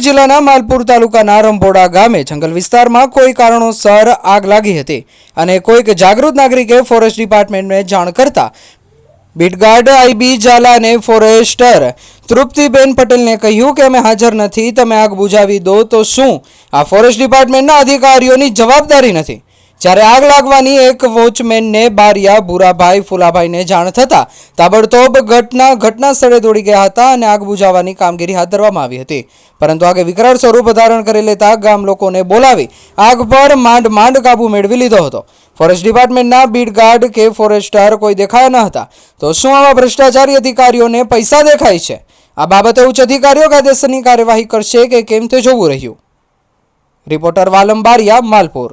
જિલ્લાના માલપુર તાલુકાના રંભોડા ગામે જંગલ વિસ્તારમાં કોઈ કારણોસર આગ લાગી હતી અને કોઈક જાગૃત નાગરિકે ફોરેસ્ટ ડિપાર્ટમેન્ટને જાણ કરતા બીટગાર્ડ આઈબી ઝાલા અને ફોરેસ્ટર તૃપ્તિબેન પટેલને કહ્યું કે અમે હાજર નથી, તમે આગ બુઝાવી દો તો શું? આ ફોરેસ્ટ ડિપાર્ટમેન્ટના અધિકારીઓની જવાબદારી નથી. જ્યારે આગ લાગવાની એક વોચમેનને બારિયા ભૂરાભાઈ ફુલાભાઈને જાણ થતાં તાબડતોબ ઘટના ઘટના સ્થળે દોડી ગયા હતા અને આગ બુઝાવવાની કામગીરી હાથ ધરવામાં આવી હતી. પરંતુ આગે વિકરાળ સ્વરૂપ ધારણ કરી લેતા ગામ લોકોને બોલાવી આગ પર માંડ માંડ કાબુ મેળવી લીધો હતો. ફોરેસ્ટ ડિપાર્ટમેન્ટના બીડ ગાર્ડ કે ફોરેસ્ટર કોઈ દેખાયા ન હતા. તો શું આવા ભ્રષ્ટાચારી અધિકારીઓને પૈસા દેખાય છે? આ બાબતે ઉચ્ચ અધિકારીઓ કાયદેસરની કાર્યવાહી કરશે કે કેમ તે જોવું રહ્યું? રિપોર્ટર વાલમ બારિયા, માલપુર.